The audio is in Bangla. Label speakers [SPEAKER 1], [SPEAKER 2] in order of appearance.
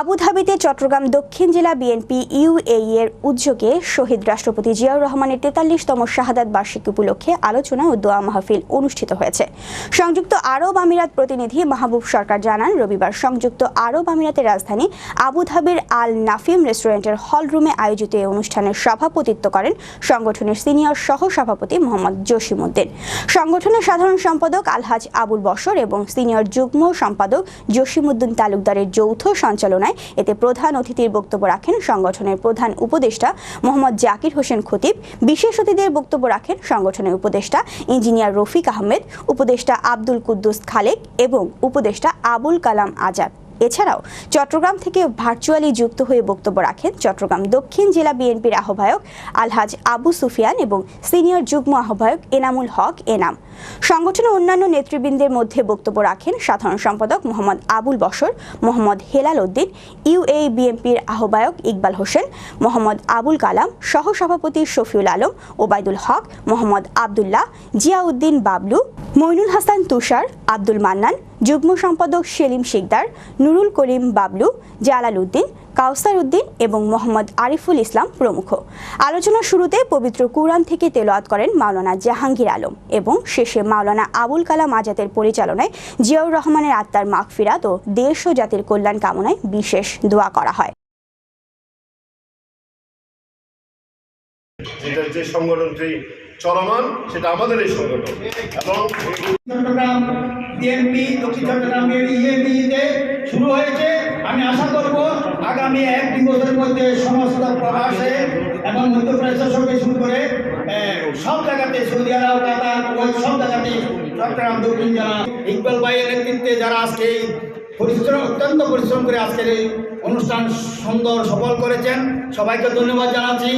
[SPEAKER 1] আবুধাবিতে চট্টগ্রাম দক্ষিণ জেলা বিএনপি ইউএই এর উদ্যোগে শহীদ রাষ্ট্রপতি জিয়াউর রহমানের তেতাল্লিশতম শাহাদাত বার্ষিকী উপলক্ষে আলোচনা ও দোয়া মাহফিল অনুষ্ঠিত হয়েছে। সংযুক্ত আরব আমিরাত প্রতিনিধি মাহবুব সরকার জানান, রবিবার সংযুক্ত আরব আমিরাতের রাজধানী আবুধাবির আল নাফিম রেস্টুরেন্টের হল রুমে আয়োজিত এই অনুষ্ঠানের সভাপতিত্ব করেন সংগঠনের সিনিয়র সহ সভাপতি মোহাম্মদ জসিমউদ্দিন সংগঠনের সাধারণ সম্পাদক আলহাজ আবুল বসর এবং সিনিয়র যুগ্ম সম্পাদক জসিমউদ্দিন তালুকদারের যৌথ সঞ্চালনায় এতে প্রধান অতিথির বক্তব্য রাখেন সংগঠনের প্রধান উপদেষ্টা মোহাম্মদ জাকির হোসেন খতিব, বিশেষ অতিথির বক্তব্য রাখেন সংগঠনের উপদেষ্টা ইঞ্জিনিয়ার রফিক আহমেদ, উপদেষ্টা আব্দুল কুদ্দুস খালেক এবং উপদেষ্টা আবুল কালাম আজাদ। এছাড়াও চট্টগ্রাম থেকে ভার্চুয়ালি যুক্ত হয়ে বক্তব্য রাখেন চট্টগ্রাম দক্ষিণ জেলা বিএনপির আহ্বায়ক আলহাজ আবু সুফিয়ান এবং সিনিয়র যুগ্ম আহ্বায়ক এনামুল হক এনাম। সংগঠনের অন্যান্য নেতৃবৃন্দের মধ্যে বক্তব্য রাখেন সাধারণ সম্পাদক মোহাম্মদ আবুল বসর মোহাম্মদ হেলাল উদ্দিন ইউএ বিএনপির আহ্বায়ক ইকবাল হোসেন, মোহাম্মদ আবুল কালাম সহ সভাপতি শফিউল আলম, ওবায়দুল হক, মোহাম্মদ আবদুল্লাহ, জিয়াউদ্দিন বাবলু মইনুল হাসান তুষার, আব্দুল মান্নান, যুগ্ম সম্পাদক সেলিম শিকদার, নুরুল করিম বাবলু, জালাল উদ্দিন, কাউসার উদ্দিন এবং মোহাম্মদ আরিফুল ইসলাম প্রমুখ। আলোচনার শুরুতে পবিত্র কুরআন থেকে তেলাওয়াত করেন মাওলানা জাহাঙ্গীর আলম এবং শেষে মাওলানা আবুল কালাম আজাদের পরিচালনায় জিয়াউর রহমানের আত্মার মাগফিরাত ও দেশ ও জাতির কল্যাণ কামনায় বিশেষ দোয়া করা হয়।
[SPEAKER 2] যে সংগঠনটি চলমান, সেটা আমাদের এই সংগঠন। এবং
[SPEAKER 3] দক্ষিণ শুরু হয়েছে। আমি আশা করব আগামী এক বছরের মধ্যে সমস্ত প্রবাসে এবং মধ্যপ্রাচ্য সঙ্গে শুরু করে সব জায়গাতে সৌদি আরব, কাতার, কুয়েত, সব জায়গাতে চট্টগ্রাম, দক্ষিণ জেলা ইকবাল ভাইয়ের নেতৃত্বে যারা আজকে পরিশ্রম, অত্যন্ত পরিশ্রম করে আজকের এই অনুষ্ঠান সুন্দর সফল করেছেন। সবাইকে ধন্যবাদ জানাচ্ছি।